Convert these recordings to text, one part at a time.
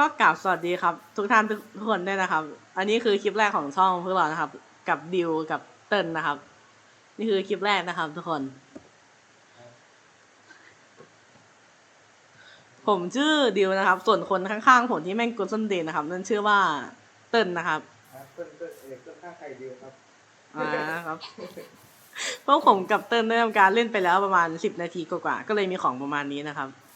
ก็กราบสวัสดีครับ ทุกท่านทุกคนด้วยนะครับ อันนี้คือคลิปแรกของช่องพวกเรานะครับ กับดิวกับเติ้ลนะครับ นี่คือคลิปแรกนะครับ ทุกคน ผมชื่อดิวนะครับ ส่วนคนข้างๆผมที่แม่งกุศลเดนนะครับ นั่นชื่อว่าเติ้ลนะครับครับเพื่อนเพื่อนเอกเพื่อนข้างใครดีครับอ่าครับพวกผมกับเติ้ลได้ทำการเล่นไปแล้วประมาณสิบนาทีกว่าๆก็เลยมีของประมาณนี้นะครับนี่ครับ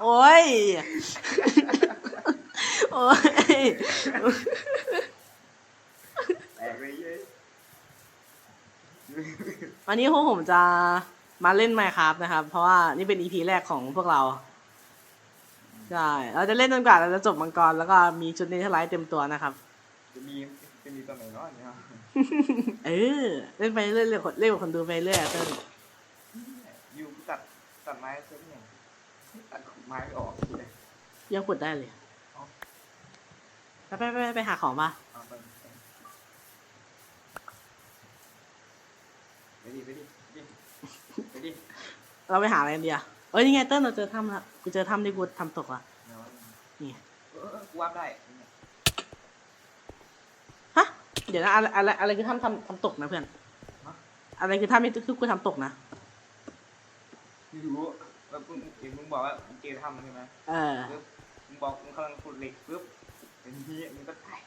โอ้ย โอ้ย แตกเลยเย้ยวันนี้พวกผมจะมาเล่น Minecraft นะครับ เพราะว่านี่เป็น EP แรกของพวกเรา ใช่ เราจะเล่นจนกว่าเราจะจบมังกร แล้วก็มีชุดเนเธอร์ไลท์เต็มตัวนะครับ จะมีจะมีตัวไหนเนาะเนี่ยเออ เล่นไปเรื่อยๆเล่นกับคนดูไปเรื่อยอะเติ้ลยูตัดตัดไม้เส้นเนี่ยตัด ไม้ออกเลยยังขุดได้เลยอ๋อไปไปไปไปไปหาของมาเอาไปไปดิไปดิไปดิเราไปหาอะไรกันดีอะเอ้ยนี่ไงเติ้ลเราเจอถ้ำละกูเจอถ้ำที่กูทำตกละเดี๋ยวนี่เออกูวับได้ฮะเดี๋ยวนะอะไรอะไรอะไรคือถ้ำทำทำตกนะเพื่อนอะไรคือถ้ำที่กูทำตกนะ ไม่รู้ แบบมึงเห็นมึงบอกว่ามึงเจอถ้ำใช่ไหมเออปึ๊บมึงบอกมึงกำลังขุดเหล็กปึ๊บเป็นนี้มึงก็ตาย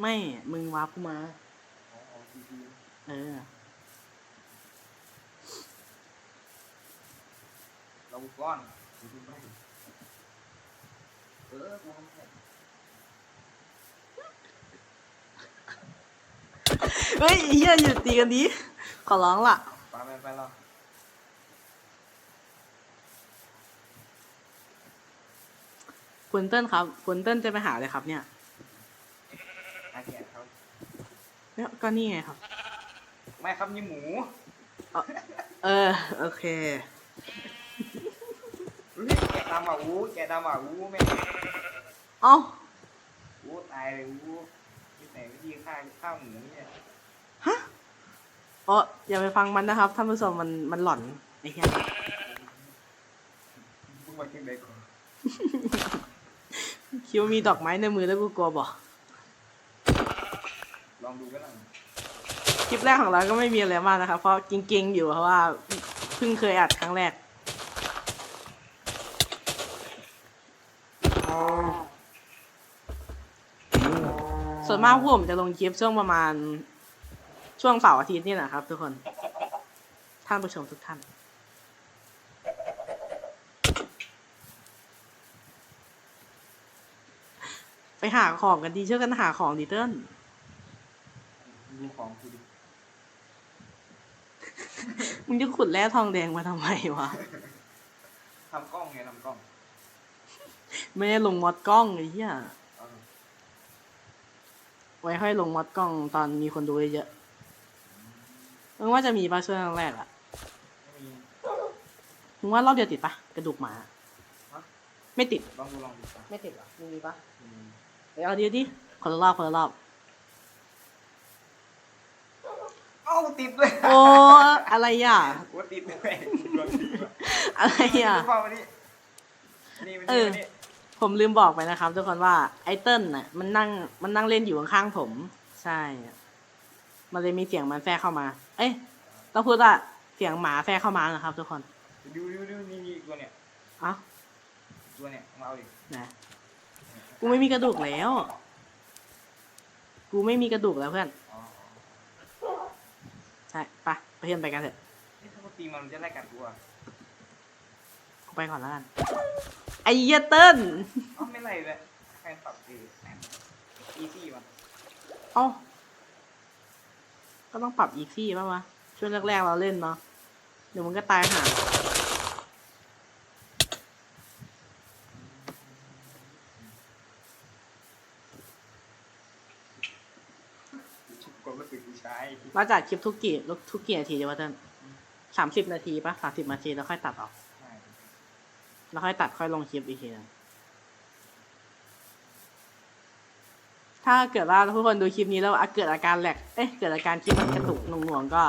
ไม่ มึงวาร์ปกูมา อ๋ออ๋อทีทีเออเราก้อนดูดูไปเออกูทำแค่ เฮ้ยเฮียหยุดตีกันดีขอร้องล่ะ ไปไปไปเราคุณเติ้ลครับ คุณเติ้ลจะไปหาเลยครับเนี่ยอาเกียรครับเนี่ยก็นี่ไงครับ ไม่ครับนี่หมู เออโอเคเฮ้ยแกะดำอะอู้แกะดำอะอู้แม่งเอ้า อู้ตายเลยอู้ที่ไหนวิธีฆ่าฆ่าหมูเนี่ยฮะ อ๋ออย่าไปฟังมันนะครับท่านผู้ชมมันมันหลอนไอ้เหี้ยพวกมันขึ้นไปก่อนคิดว่ามีดอกไม้ในมือแล้วกูกลัวบ่ลองดูก็ได้คลิปแรกของเราก็ไม่มีอะไรมากนะครับ เพราะเก่งๆอยู่เพราะว่าเพิ่งเคยอัดครั้งแรกส่วนมากพวกผมจะลงคลิปช่วงประมาณ ช่วงเสาร์อาทิตย์นี่แหละครับ ทุกคน ท่านผู้ชมทุกท่าน ไปหาของกันดีช่วยกันหาของดีเติ้ลดูของกูดิมึงจะขุดแร่ทองแดงมาทำไมวะทำกล้องไงทำกล้อง ไม่ได้ลงมอดกล้องไอ้เหี้ยเอาไว้ค่อยลงมอดกล้องตอนมีคนดูเยอะๆ มึงว่าจะมีปะช่วงแรกๆอะไม่มีมึงว่ารอบเดียวติดปะกระดูกหมาฮะไม่ติด ลองดูลองดูก่อนไม่ติดหรอมึงมีปะอืมเดี๋ยวเอาดีดิคนละรอบคนละรอบ เอ้าติดด้วยโอ้อะไรอะ ว่าติดด้วยดวงดีว่ะอะไรอะดูเปล่ามานี่นี่มาเอนี่อมานี่ผมลืมบอกไปนะครับทุกคนว่าไอเติ้ลน่ะมันนั่งมันนั่งเล่นอยู่ข้างๆผม ใช่อะ มันเลยมีเสียงมันแทรกเข้ามา เอ้ยต้องพูดว่าเสียงหมาแทรกเข้ามานะครับ ทุกคนดูดูดูนี่นี่ตัวเนี่ยเอ้าตัวเนี่ยมาเอาดินะกูไม่มีกระดูกแล้ว กูไม่มีกระดูกแล้วเพื่อน อ๋อใช่ไปะไปเพื่อนไปกันเถอะนี่ถ้าปกติมันจะไล่กัดกูอะกูไปก่อนแล้วกันไอ้เหี้ยเติ้ลเอ้าไม่ไล่เลยใครปรับดีอีซี่มันเอ้า ก็ต้องปรับอีซี่ป่ะวะช่วงแรกๆเราเล่นเนาะเดี๋ยวมันก็ตายห่าชุบกดมาสึกกูใช้เราจัดคลิปทุกกี่ทุกกี่นาทีดีวะเติ้ลสามสิบนาทีปะสามสิบนาทีแล้วค่อยตัดออกใช่แล้วค่อยตัดค่อยลงคลิปอีกทีหนึง ถ้าเกิดว่าทุกคนดูคลิปนี้แล้วเกิดอาการแหลก เอ๊ะ เกิดอาการคลิปมันกระตุกหน่วงๆก็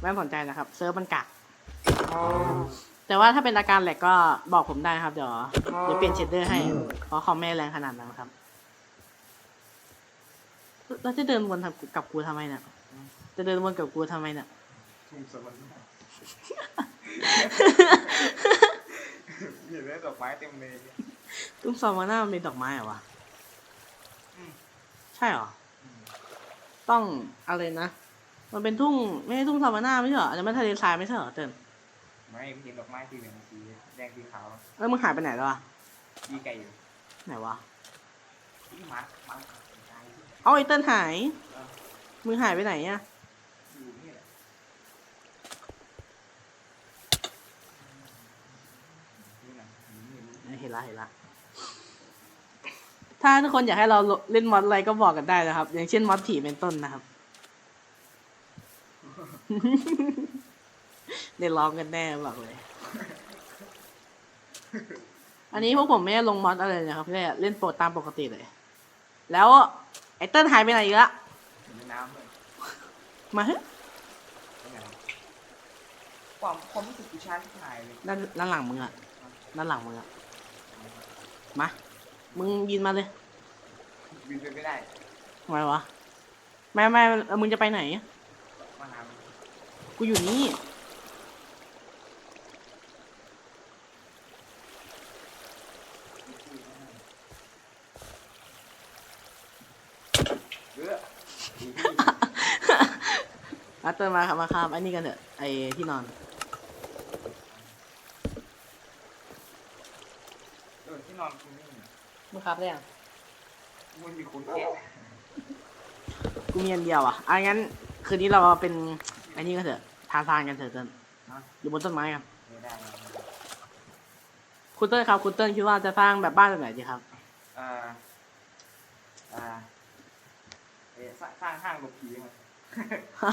ไม่ต้องสนใจนะครับ เซิร์ฟมันกักแต่ว่าถ้าเป็นอาการแหลกก็บอกผมได้ครับ เดี๋ยวเดี๋ยวเปลี่ยนเชดเดอร์ให้ เพราะคอมไม่แรงขนาดนั้นครับ แล้วจะเดินวนทำกับกูทำไมเนี่ย จะเดินวนกับกูทำไมเนี่ยทุ่งสวรรค์เห็นไหมดอกไม้เต็มเลยเนี่ยตุ้มซอมมาหน้ามันเป็นดอกไม้เหรอวะอืม ใช่เหรออืมต้องอะไรนะ มันเป็นทุ่ง ไม่ใช่ทุ่งซามาน่าไม่ใช่เหรออันนั้นมันทะเลทรายไม่ใช่เหรอเติ้ลไม่เห็นดอกไม้สีเหลืองสีแดงสีขาวแล้วมึงหายไปไหนแล้ววะยีไก่อยู่ไหนวะที่หมาหมาไก่เอาไอ้เติ้ลหายเออมึงหายไปไหนอะอยู่นี่แหละนี่นะนี่นี่เห็นละเห็นละ ถ้าทุกคนอยากให้เราเล่นมอดอะไรก็บอกกันได้นะครับ อย่างเช่นมอดผีเป็นต้นนะครับเดี๋ยวร้องกันแน่บอกเลย อันนี้พวกผมไม่ได้ลงมอดอะไรเลยนะครับแค่เล่นโปรดตามปกติเลย แล้วไอ้เติ้ลหายไปไหนอีกละเห็นในน้ำเลยมาเฮ้ยไปไหนวะความความรู้สึกผู้ชายที่ถ่ายเลยด้านด้านหลังมึงอะด้านหลังมึงอะมา มึงยินมาเลยบินไปไม่ได้ทำไมวะไม่ไม่แล้วมึงจะไปไหน มาหากูอยู่นี่ เยอะอาเตอร์มาครับมาครับไอ้นี่กันเถอะไอ้ที่นอน เออที่นอนคุณนี่ มึงครับได้ยังมันมีคนแก่กูมีอันเดียวอะอะงั้น คืนนี้เราเป็นไอ้นี่กันเถอะ ทางทางกันเถอะเติ้ลฮะอยู่บนต้นไม้กันไม่ได้นะคุณเติ้ลครับคุณเติ้ลคิดว่าจะสร้างแบบบ้านแบบไหนดีครับอ่าอ่าเอ๊ะสร้างสร้างห้างหลบผีมาฮะ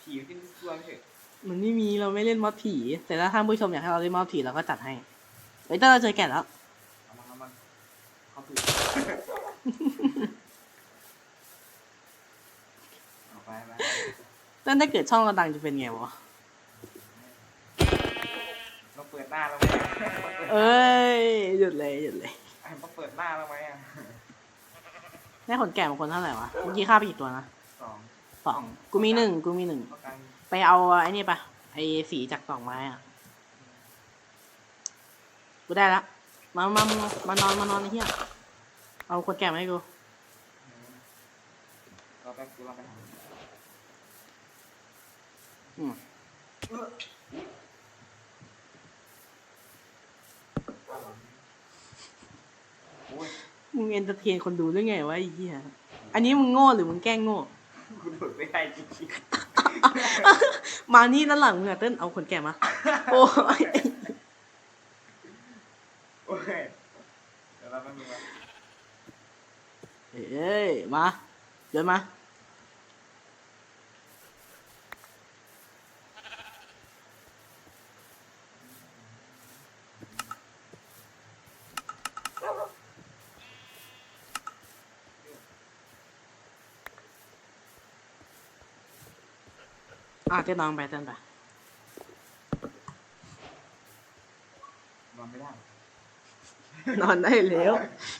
ผีขึ้นตัวไม่ใช่มันไม่มีเราไม่เล่นมอดผี แต่ถ้าท่านผู้ชมอยากให้เราเล่นมอดผีเราก็จัดให้ไอ้ย เติ้ลเราเจอแก่แล้วเอามาเอามาเขาถือเอาไปไปเติ้ลถ้าเกิดช่องเราดังจะเป็นไงวะ เราเปิดหน้าแล้วไหมเอ้ย หยุดเลยหยุดเลยไอ้ต้องเปิดหน้าแล้วไหมอะได้ขนแก่บางคนเท่าไหร่วะ เมื่อกี้ค่าไปกี่ตัวนะสองสอง กูมีหนึ่งกูมีหนึ่ง ประกัน ไปเอาไอ้นี่ปะไอ้สีจากดอกไม้อะ กูได้ละมามามามานอนมานอนไอ้เหี้ยเอาคนแก่มาให้กูเราไปกูลองไปหาอืมเออโอ้ยมึงเอนเตอร์เทนคนดูได้ไงวะไอ้เหี้ยอันนี้มึงโง่หรือมึงแกล้งโง่ กูโดดไม่ได้จริงมานี่ด้านหลังมึงอะเต้นเอาคนแก่มา โอ้ย ๆโอ้ยเดี๋ยวเราไปดูกัน เอ้ยมาเดินมาอะเต้นนอนไปเต้นไปนอนไม่ได้ นอนได้แล้ว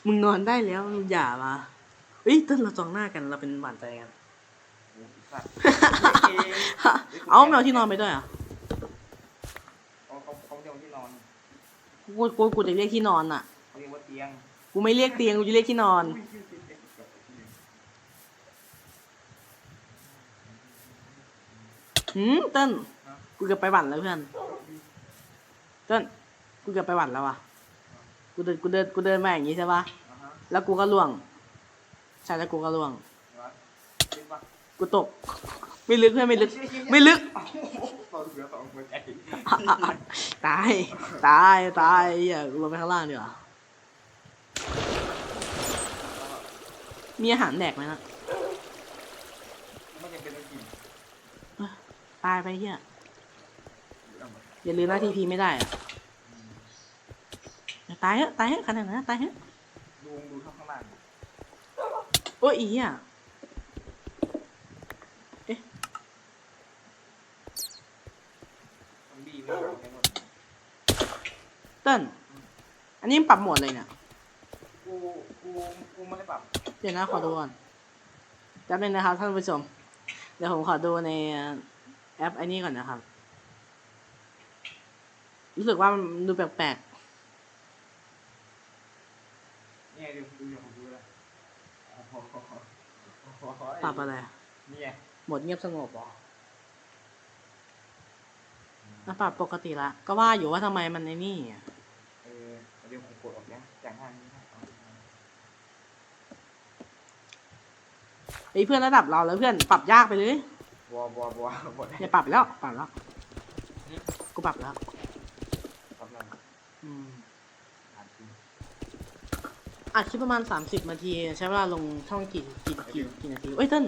มึงนอนได้แล้วมึงอย่ามา เฮ้ยเต้นเราจองหน้ากันเราเป็นหวานใจกันโอ้ยสัตว์เอาแมวที่นอนไปด้วยเหรอะเขาเขาเขาเรียกว่าที่นอนกูกูกูจะเรียกที่นอนอะ เขาเรียกว่าเตียงกูไม่เรียกเตียงกูจะเรียกที่นอนอุ้ยชื่อเตียงกับที่หนึ่งหืมเต้นกูเกือบไปหวันแล้วเพื่อน เต้นกูเกือบไปหวันแล้วอะ กูเดินกูเดินกูเดินมาอย่างงี้ใช่ปะอ่าฮะแล้วกูก็ล่วงใช่แล้วกูก็ล่วง กูตก ไม่ลึกเพื่อนไม่ลึก ไม่ลึก ตอนเหลือสองหัวใจตาย ตาย ตายอย่าลงไปข้างล่างดีกว่ามีอาหารแดกไหมนะไม่จำเป็นต้องกินตายไปเฮียอย่าลืมหน้าทีพีไม่ได้อะตายเถอะตายเถอะขนาดนั้นตายเถอะดูดูข้างล่าง โอ้ยอีอะซอมบี้ไม่เอาไม่หมดเติ้ลอันนี้มันปรับโหมดเลยเนี่ยกูกูกูไม่ได้ปรับเดี๋ยวนะขอดูก่อนแป๊บนึงนะครับท่านผู้ชม เดี๋ยวผมขอดูในแอปไอ้นี้ก่อนนะครับ รู้สึกว่ามันดูแปลกเนี่ยดูดูอย่างดูเลยโอ้โหโอ้โห ๆ ปรับอะไรเนี่ยโหมดเงียบสงบเหรออะปรับปกติละ ก็ว่าอยู่ว่าทำไมมันในนี่อะเออเดี๋ยวผมกดออกยังจากทางนี้นะเอาไอ้ยเพื่อนระดับเราแล้วเพื่อนปรับยากไปเลยบัวบัวบัวหมดอย่าปรับแล้ว ปรับแล้ว กูปรับแล้ว กำลัง อืม อ่านจริง อัดคลิปประมาณสามสิบนาที ใช้เวลาลงช่องกี่กี่กี่กี่นาทีเอ้ยเต้น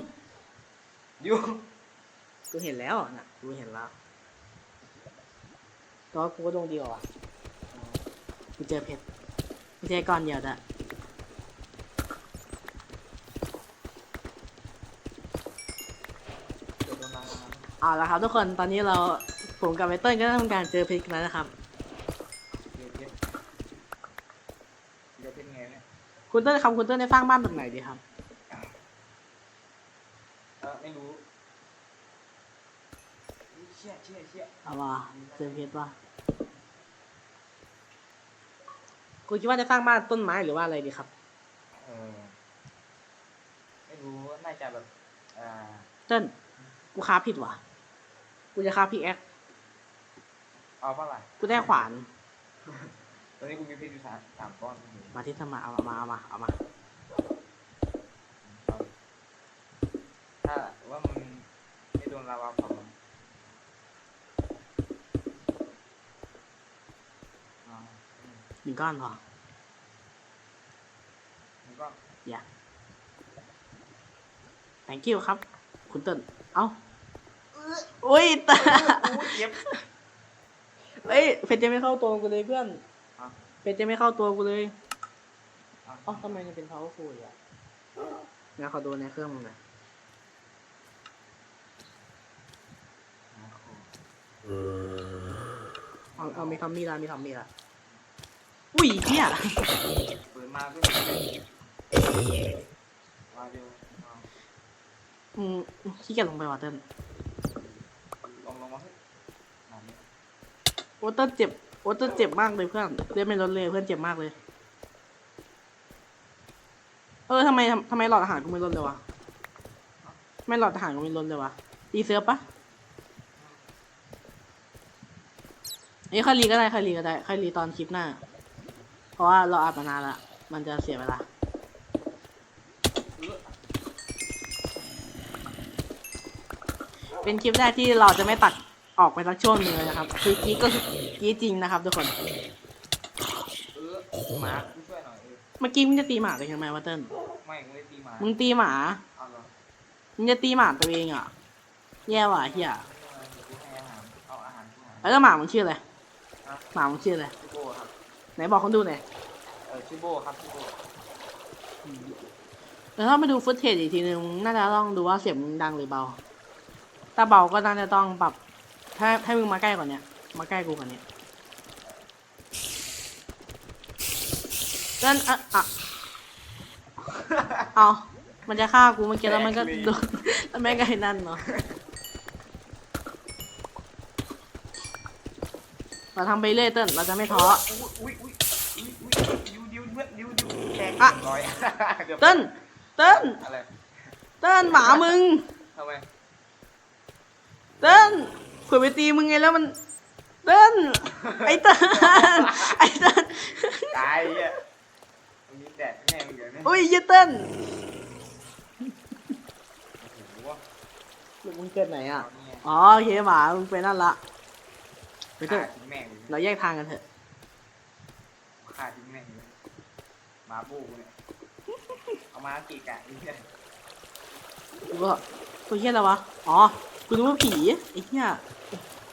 ยูกูเห็นแล้วน่ะกูเห็นแล้วแต่ว่ากูก็ดวงดีกว่าว่ะกูเจอเพชรไม่ใช่ก้อนเดียวแต่เดี๋ยวโดนมาเอาละครับทุกคนตอนนี้เราผมกับไอเติ้ลก็ทำการเจอเพชรกันแล้วนะครับ เดี๋ยวเพชรเดี๋ยวเป็นไงเนี่ย คุณเติ้ลครับคุณเติ้ลได้สร้างบ้านแบบไหนดีครับ เออไม่รู้อุ๊ยเชี่ยเชี่ยเชี่ยเอาว่ะเจอเพชรว่ะคุณคิดว่าจะสร้างบ้านต้นไม้หรือว่าอะไรดีครับ เออไม่รู้น่าจะแบบอ่าเติ้ลกูค้าผิดว่ะกูจะค้าพิกแอคเอาเท่าไหร่กูได้ขวานต อนนี้กูมีเพชรอยู่สามสามก้อนอยู่มาที่สมาเอามาเอามาเอามาเอาถ้าว่ามันไม่โดนลาวาเผามันอ่าอืมหนึ่งก้อนพอมันก็อย่า thank you ครับ คุณเติ้ลเอ้าอุ้ยตาอู้เจ็บเอ้ยเพชรจะไม่เข้าตัวกูเลยเพื่อนอะ เพชรจะไม่เข้าตัวกูเลยอะอ๋อทำไมมันเป็น powerful อะงั้นขอดูในเครื่องมึงหน่อยเอาเอามีคำมีละมีคำมีละอุ้ยเฮียเปิดมาก็มาเร็วเอาอืมขี้เกียจลงไปว่ะเติ้ลลองลองมาให้อ่าเนี่ยโอเติ้ลเจ็บ โอเติ้ลเจ็บมากเลยเพื่อนเลือดไม่ลดเลยเพื่อนเจ็บมากเลย เออทำไมทำไมหลอดอาหารกูไม่ลดเลยวะไม่หลอดอาหารกูไม่ลดเลยวะรีเซิร์ฟปะเอ้ยค่อยรีก็ได้ค่อยรีก็ได้ค่อยรีตอนคลิปหน้า เพราะว่าเราอัดมานานละมันจะเสียเวลาเป็นคลิปแรกที่เราจะไม่ตัด ออกไปสักช่วงหนึ่งเลยนะครับ คือกรี้ก็คือกรี้จริงนะครับทุกคนเออหมากูช่วยหน่อยเออเมื่อกี้มึงจะตีหมาตัวเองทำไมวะเติ้ลไม่กูได้ตีหมามึงตีหมาเอาเหรอมึงจะตีหมาตัวเองอะแย่ว่ะเฮียกูให้อาหารเอาอาหารกูหาแล้วหมามึงชื่ออะไรฮะหมามึงชื่ออะไรชื่อโบครับไหนบอกคนดูหน่อยเออชื่อโบครับชื่อโบแล้วถ้ามาดูฟุตเทจอีกทีนึงน่าจะต้องดูว่าเสียงมึงดังหรือเบา ถ้าเบาก็น่าจะต้องปรับ ถ้าให้มึงมาใกล้กว่าเนี้ยมาใกล้กูกว่านี้เติ้ลอะอะเอามันจะฆ่ากูเมื่อกี้แล้วมันก็โดนแล้วแม่งก็ไอ้นั่นเนาะเราทำไปเรื่อยเติ้ลเราจะไม่ท้ออุ้ยอุ้ยอุ้ยอุ้ยดิวดิวเพื่อนดิวดิวแตกอะร้อยเดี๋ยวเติ้ลเติ้ลอะไรเติ้ลหมามึงทำไมเติ้ล เผื่อไปตีมึงไงแล้วมันเติ้ลไอ้เติ้ลไอ้เติ้ลตายอะมันมีแดดแน่มึงเดี๋ยวนี้อุ้ยยี่เติ้ลโอ้โหลูกมึงเกิดไหนอะเอาเนี่ยอ๋อโอเคหมามึงไปนั่นละไปเถฆ่าอะทิ้งแม่งเลยเราแยกทางกันเถอะฆ่าทิ้งแม่งเลยหมาบูกูเนี่ยเอามากี่กะนี่เนี่ยกูก็ตัวเฮียอะไรวะ อ๋อ กูนึกว่าผีไอ้เหี้ย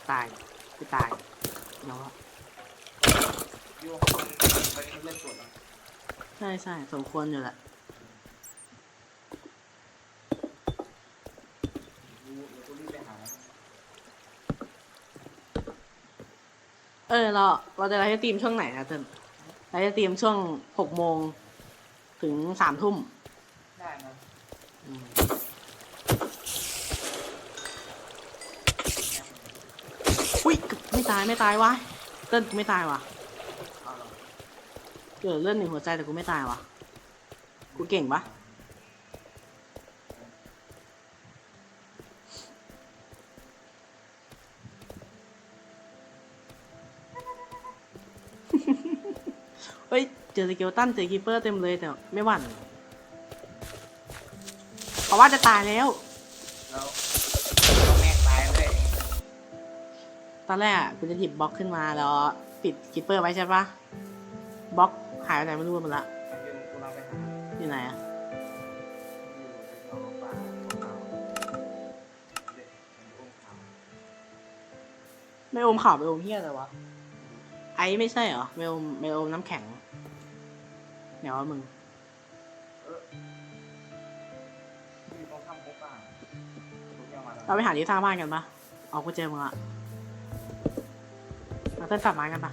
ตายกูตายเนาะยูมันมันเล่นสวนแล้วใช่ใช่สมควรอยู่แหละกูเดี๋ยวกูรีบไปหาเออเราเราจะไลฟ์สตรีมช่วงไหนนะเติ้ลไลฟ์สตรีมช่วงหกโมงถึงสามทุ่มได้นะ อืมอุ้ย ไม่ตายไม่ตายวะเติ้ลกูไม่ตายวะเอาหรอเกิดเลื่อนหนึ่งหัวใจแต่กูไม่ตายวะกูเก่งปะเฮ้ย เจอสเกลตันเจอคีเปอร์เต็มเลยแต่ไม่หวั่นเพราะว่าจะตายแล้วแล้ว อนแรกอะกูจะหยิบบล็อกขึ้นมาแล้วปิดคิปเปอร์ไว้ใช่ปะบล็อกหายไปไหนไม่รู้หมดละมันยืนกูเราไหาอยู่ไหนอะอยู่ในกองป่าของเราเด็กมันอุ้มเขาไม่อมข่าวไม่อมเฮียอะไรวะ ไอไม่ใช่เหรอไม่อมไม่อมน้ำแข็งเดี๋ยวมึงเราไปหาที่สร้างบ้านกันปะเอากูเจอมึงละ มาเต้นตัดไม้กันปะ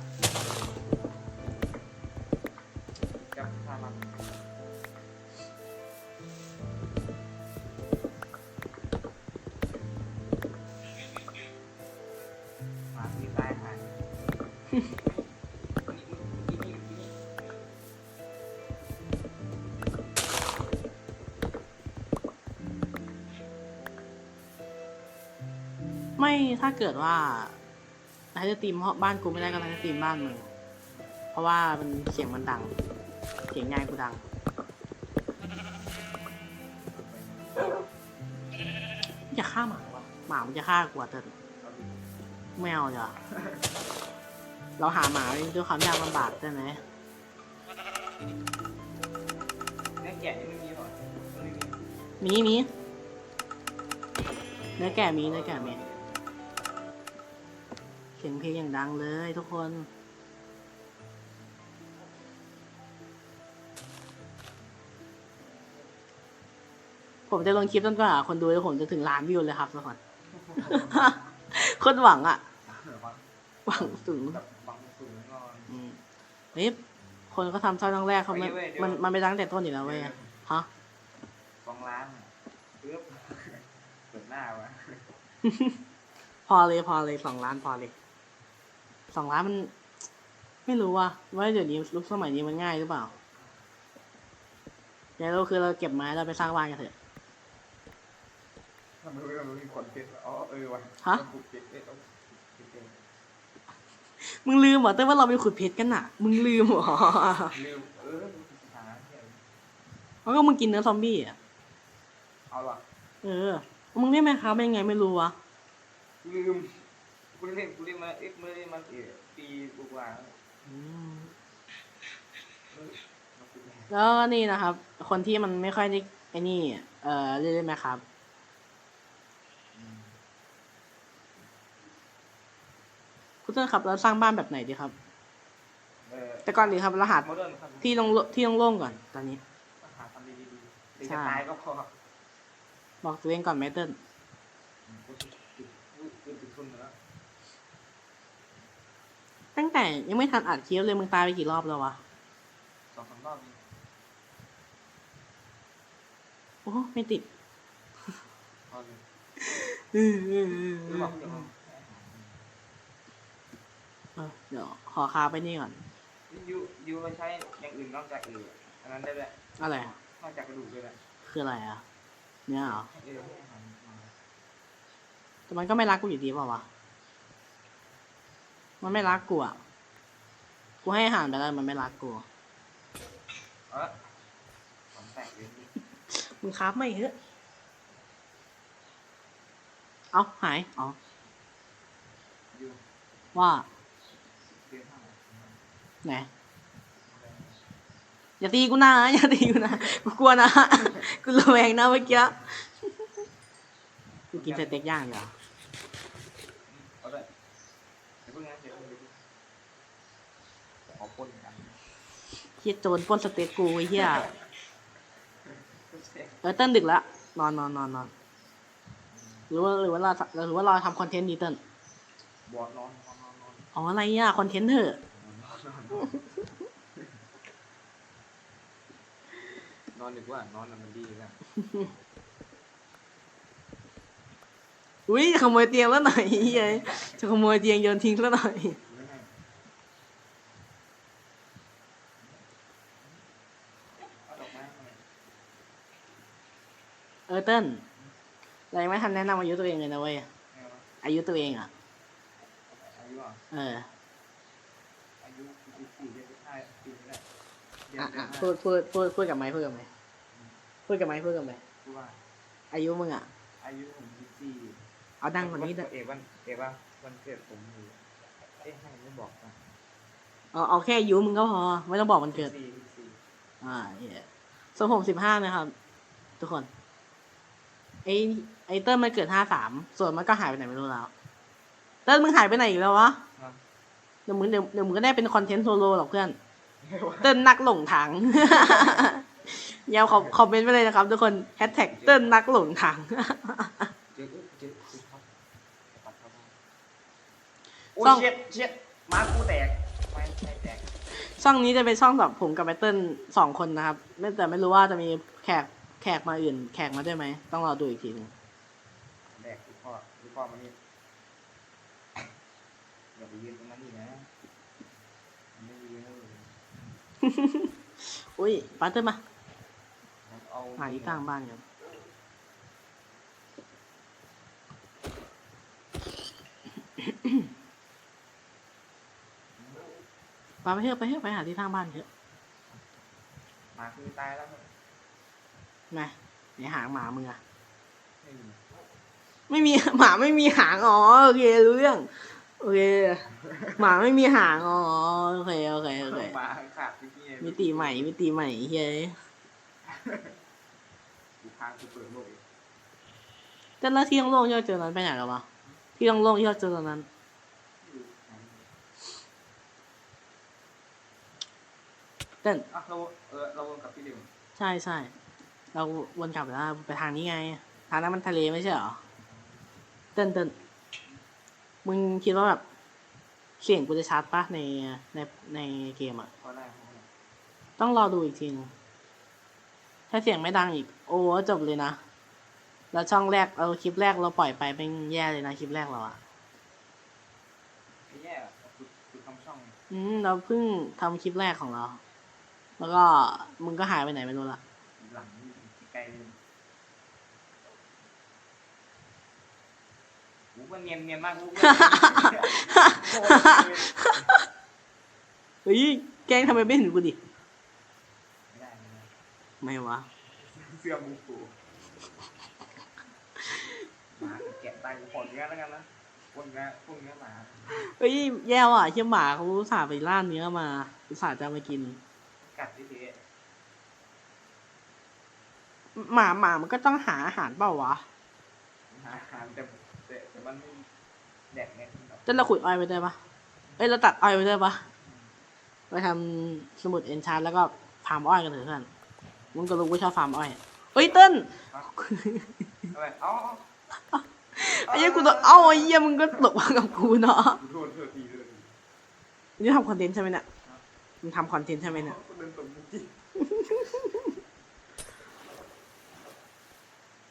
จับท่ามันหมาที่ตายหายไม่ถ้าเกิดว่า ไลฟ์สตรีมบ้านกูไม่ได้ก็ไลฟ์สตรีมบ้านมึงเพราะว่ามันเสียงมันดัง เสียงยายกูดัง อย่าฆ่าหมาวะหมามันจะฆ่ากูอะเติ้ลเอาดิไม่เอาจ้ะเราหาหมาด้วยความยากลำบากใช่ไหมเนื้อแกะนี่ไม่มีหรอมันไม่มีมีมีเนื้อแก่มีเนื้อแก่มีเสียงเพลงอย่างดังเลยทุกคนผมจะลงคลิปจนกว่าคนดูแล้วผมจะถึงล้านวิวเลยครับทุกคนคนหวังอะบังหวังสูงแบบบังสูงนอนอืมเฮ้ยคนก็ทำเท่าตั้งแรกเขาไม่เว้ยเดี๋ยวมันมันไปตั้งแต่ต้นอยู่แล้วเว้ยฮะกองร้านอะปึ๊บเปิดหน้าวะพอเลยพอเลยสองล้านพอเลยส องล้านมัน ไม่รู้ว่าว่าเดี๋ยวนี้ลุกสมัยนี้มันง่ายหรือเปล่าเดี๋ยวเราคือเราเก็บไม้เราไปสร้างบ้านกันเถอะมันรู้มันมีขนเพชรอ๋อเออว่ะฮะต้องขุดเพชรเอ้ยต้องขุดเพชรมึงลืมเหรอเต้ยว่าเราไปขุดเพชรกันน่ะ มึงลืมเหรอลืมเออหาเนี่ยเพราะก็มึงกินเนื้อซอมบี้อะเอาว่ะเออ มึงได้ไหมครับเป็นยังไงไม่รู้วะลืม กูเล่นกูเล่นมาเอ็กซ์ไม่ได้มันเออปีกว่าๆแล้วอืมเออมาขุดแหล่แล้วนี่นะครับ คนที่มันไม่ค่อยได้ไอ้นี่ เอ่อเรียกได้ไหมครับอืมคุณเต้ยครับเราสร้างบ้านแบบไหนดีครับ เออแต่ก่อนดีครับ รหัสโมเดิร์นครับที่ลงที่โล่งๆก่อน ตอนนี้ หาทำดีๆดีใช่จะตายก็พอ บอกตัวเองก่อนไหมเติ้ล อืมกูติดติดกูกูติดทุนแล้ว ตั้งแต่ยังไม่ทันอัดคลิปเลยมึงตายไปกี่รอบแล้ววะสองสามรอบนี้โอ้ไม่ติดเอาเลยเออเออเออหรือบอกเดี๋ยวมันเออเดี๋ยวขอคาไปนี่ก่อน ยูยูมาใช้อย่างอื่นนอกจากเอออันนั้นได้ด้วยอะไรนอกจากกระดูกด้วยนะคืออะไรอะ เนี่ยเหรอ เออให้อาหารมาแต่มันก็ไม่รักกูอยู่ดีเปล่าวะ มันไม่รักกูอะ กูให้อาหารไปแล้วมันไม่รักกูเออผมแตกเลยมึงครับไม่เถอะเอาหาย อ๋อยูว่าเรียนทางไหนอย่าตีกูนะอย่าตีกูนะกูกลัวนะ กูระแวงนะเมื่อกี้ กูกินสเต็กย่างอยู่เหรอ เอาเลยเดี๋ยวเพิ่งนะเดี๋ยวเพิ่งเดี๋ยวเพิ่ง ขอปนกันเฮียโจรปล้นสเต็กกูไอ้เฮียเออเติ้ลดึกแล้วนอนนอนนอนนอนหรือว่าหรือว่าเราหรือว่าเราทำคอนเทนต์ดีเติ้ลบอดนอนนอนนอนนอนอ๋ออะไรอะคอนเทนต์เถอะนอนดีกว่านอนน่ะมันดีกันอุ้ยขโมยเตียงแล้วหน่อยเฮียจะขโมยเตียงโยนทิ้งแล้วหน่อย ไม่ให้เอาดอกไม้มา เออเติ้ลเรายังไม่ทันแนะนำอายุตัวเองเลยนะเว้ยให้เอามาอายุตัวเองอะ อายุอะเออ อายุสิบสี่เดือนสิบห้าปีนี่แหละเดือนอะเดืออะนห้าพูดพูดพูดพูดกับไม้พูดกับไม้พูดกับไม้พูดกับไม้คือว่า อายุมึงอะ อายุผมสิบสี่เอาดังกว่านี้เถอะเอกวันเอกว่าวันเกิดผมอยู่เอ๊ะให้ไม่บอกนะเอาเอาแค่อายุมึงก็พอ ไม่ต้องบอกมันเกิด สี่สิบสี่อ่าเหี้ยส่วนผมสิบห้านะครับ ทุกคน ไอไอเติ้ลมันเกิดห้าสามส่วนมันก็หายไปไหนไม่รู้แล้ว เติ้ลมึงหายไปไหนอีกแล้ววะนะเดี๋ยวมึงเดี๋ยวเดี๋ยวมึงก็ได้เป็นคอนเทนต์โซโล่หรอกเพื่อนไม่ว่าเติ้ลนักหลงทางยาวขอคอมเมนต์ไปเลยนะครับ ทุกคนแฮชแท็กเติ้ลนักหลงทางเจอเจอเจอครับปัดเข้าบ้านโอ้ยต้องเช็ดเช็ดมากูแตกไม่ไม่แตกช่องนี้จะเป็นช่องแบบผมกับไอเติ้ลสองคนนะครับ ไม่แต่ไม่รู้ว่าจะมีแขกแข กมาอื่น แขกมาด้วยไหม ต้องรอดูอีกทีหนึงแตกคือพ่อคือพ่อมันนี่อย่าไปยืนตรงนั้นนี่นะมันไม่ดีนะเลยอุ้ยปาเติ้ลมามันเอาหาที่สร้างบ้านกันปาไปเถอะไปเถอะไปหาที่สร้างบ้านเถอะหมาคือตายแล้ว มั้งมาไหนหางหมามึงอะไม่มีไม่มีหมาไม่มีหางอ๋อโอเครู้เรื่องโอเคหมาไม่มีหางอ๋อโอเคโอเคโอเคหมาขาดพี่พี่มิติใหม่มิติใหม่เฮ้ยอยู่ทางคือเปิดโลกอีกแต่แล้วที่โล่งๆที่เราเจอนั้นไปไหนแล้ววะที่โล่งๆที่เราเจอตอนนั้นอยู่ไหนเต้นอะเราเออเราวนกลับที่เดิมใช่ใช่ เราวนกลับแล้วไปทางนี้ไง ทางนั้นมันทะเลไม่ใช่เหรอ เต้นเต้นมึงคิดว่าแบบ เสียงกูจะชัดปะในในในเกมอะพอได้พอได้ต้องรอดูอีกทีนึงถ้าเสียงไม่ดังอีก โอ้จบเลยนะ แล้วช่องแรกเราคลิปแรกเราปล่อยไปเป็นแย่เลยนะคลิปแรกเราอะไม่แย่อะคือคือทำช่อง อืมเราเพิ่งทำคลิปแรกของเรา แล้วก็มึงก็หายไปไหนไม่รู้ละหลัง นี่ไกลเลยกูก็เนียนเนียนมากกูก็เฮ้ยแกล้งทำไมไม่เห็นกูดิไม่ได้ไม่ได้ไม่วะเสื้อมูฟูหมาแกะตายกูขอเนื้อแล้วกันนะพวกเนื้อพวกเนื้อหมาเฮ้ยแย่ว่ะเชี่ยหมาเขาอุตส่าห์ไปล่าเนื้อมาอุตส่าห์จะเอามากิน กัดที่เท หมาหมามันก็ต้องหาอาหารเปล่าวะ หาอาหารแต่แต่แต่มันไม่แดกเนี่ยแบบจะเราขุดอ้อยไปได้ปะเอ้ยเราตัดอ้อยไปได้ปะไปทำสมุดเอนชาร์แล้วก็ฟาร์มอ้อยกันเถอะเพื่อนมึงก็รู้ว่าชอบฟาร์มอ้อยเฮ้ยเติ้ลอะไรเอ้าไอ้เหี้ยกูต้องเอ้าไอ้เหี้ยมึงก็ตกมากับกูเนาะโทษโทษทีเลยนี่ทำคอนเทนต์ใช่ไหมเนี่ยมึงทำคอนเทนต์ใช่ไหมเนี่ยเดินตรงจริง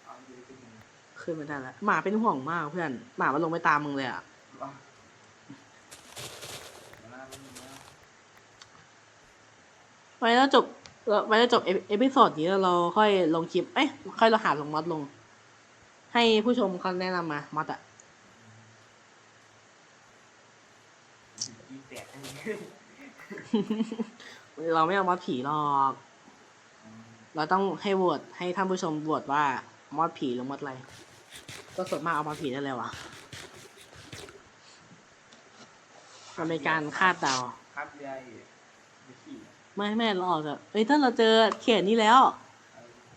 เอาดีขึ้น ขึ้นไม่ได้แล้วหมาเป็นห่วงมากเพื่อน หมามันลงไปตามมึงเลยอะไว้แล้วจบไว้แล้วจบเอพิโซดนี้เราค่อยลงคลิป เอ้ยค่อยเราหาลงมอดลง ให้ผู้ชมเขาแนะนำมามอดอะเราไม่เอามอดผีหรอก เราต้องให้โหวตให้ท่านผู้ชมโหวตว่ามอดผีหรือมอดอะไร ก็ส่วนมากเอามอดผีได้เลยวะมันเป็นการคาดเดาคัดใหญ่ไม่ขี้ไม่แม่เราออกจากเอ้ยถ้าเราเจอเขียนนี้แล้ว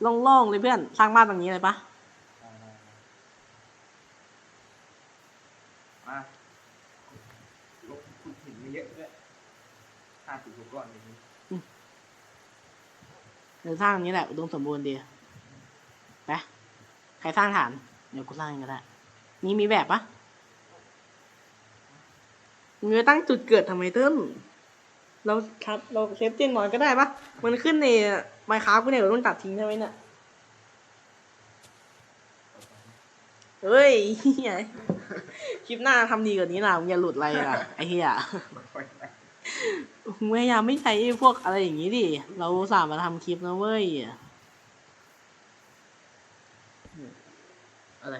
เอาโล่งๆเลยเพื่อนสร้างบ้านตรงนี้เลยปะเอาเอามาลบขุดหินมาเยอะด้วยห้าสิบกว่าก้อนอย่างนี้เดี๋ยวสร้างอันนี้แหละอุดมสมบูรณ์ดีไปใครสร้างฐาน เดี๋ยวกูสร้างเองก็ได้ นี่มีแบบปะมึงจะตั้งจุดเกิดทำไมเติ้ลเราครับเราเซฟเตียงนอนก็ได้ปะมันขึ้นในไมค้ากูเนี่ยเราต้องตัดทิ้งใช่ไหมเนี่ยเฮ้ยเหี้ยคลิปหน้าทำดีกว่านี้นะมึงอย่าหลุดอะไรล่ะไอ้เหี้ยมึงพยายามไม่ใช้พวกอะไรอย่างนี้ดิ เราอุตสามมาทำคลิปนะเว้ย อะไร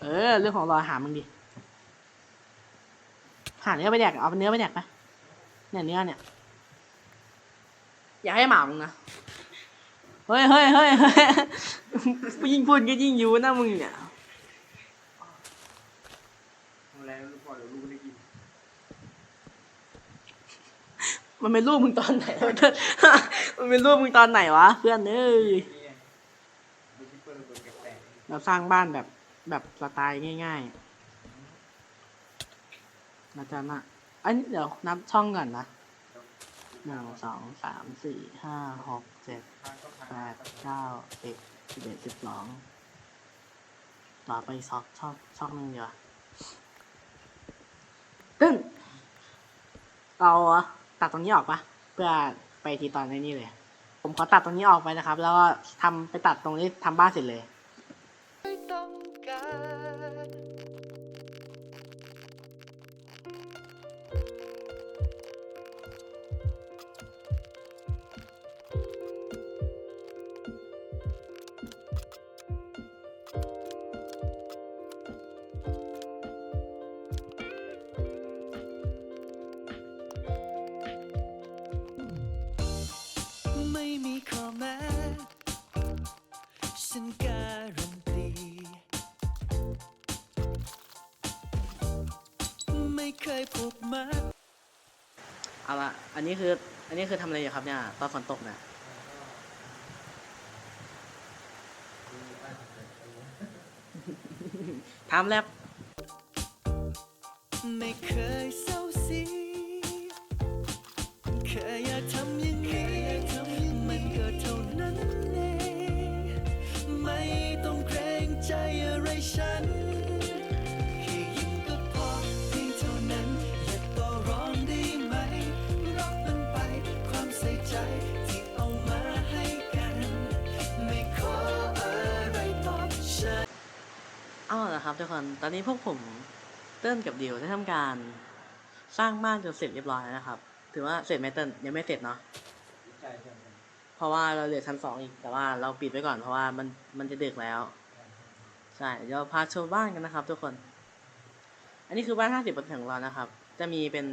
เออ เรื่องของรออาหามึงดิหาเนื้อไปแดกเอาเนื้อไปแดกไปเนี่ยเนื้อเนี่ย อย่าให้หมามึงนะ เฮ้ยเฮ้ยเฮ้ยเฮ้ยยิ่งพูดก็ยิ่งยูนะมึงเนี่ย ทำอะไรลูกพ่อเดี๋ยวลูกไม่ได้กิน มันเป็นรูปมึงตอนไหน มันเป็นรูปมึงตอนไหนวะเพื่อนเอ้ยนี่ไงดูที่เราสร้างบ้านแบบแบบสไตล์ง่ายๆนะจ๊ะนะอันนี้เดี๋ยวนับช่องก่อนนะหนึ่งสองสามสี่ห้าหกเจ็ดแปดเก้าสิบสิบเอ็ดสิบสองต่อไปซอกช่องช่องหนึ่งเดียวตึ้งเรา ตัดตรงนี้ออกปะเพื่อไปทีตอนในนี้เลย ผมขอตัดตรงนี้ออกไปนะครับ แล้วก็ทำไปตัดตรงนี้ทำบ้านเสร็จเลย เคยผูกมัดเอาละอันนี้คือ อันนี้คือทำอะไรอยู่ครับเนี่ยตอนฝนตกเนี่ยทำแล้วไม่เคยเศร้าสีแเอาละครับทุกคน ตอนนี้พวกผมเติ้ลกับดิวได้ทำการ สร้างบ้านจนเสร็จเรียบร้อยแล้วนะครับ ถือว่าเสร็จไหมเติ้ลยังไม่เสร็จเนาะใช่ใช่เพราะว่าเราเหลือชั้นสองอีก แต่ว่าเราปิดไว้ก่อนเพราะว่ามันมันจะดึกแล้ว ใช่เดี๋ยวพาชมบ้านกันนะครับ ทุกคน อันนี้คือบ้านห้าสิบเปอร์เซ็นต์ของเรานะครับ จะมีเป็น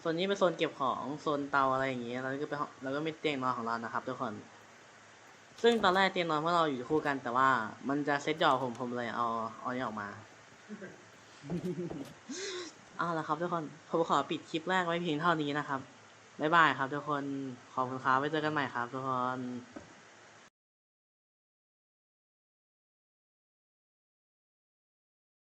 โซนนี้เป็นโซนเก็บของโซนเตาอะไรอย่างเงี้ยแล้วก็เป็นแล้วก็มีเตียงนอนของเรานะครับ ทุกคน ซึ่งตอนแรกเตียงนอนพวกเราอยู่คู่กันแต่ว่ามันจะเซ็ตหย่อผมผมเลยเอาเอาอันนี้ออกมา เอาละครับทุกคนผมขอปิดคลิปแรกไว้เพียงเท่านี้นะครับ บ๊ายบายครับทุกคน ขอบคุณครับไว้เจอกันใหม่ครับทุกคน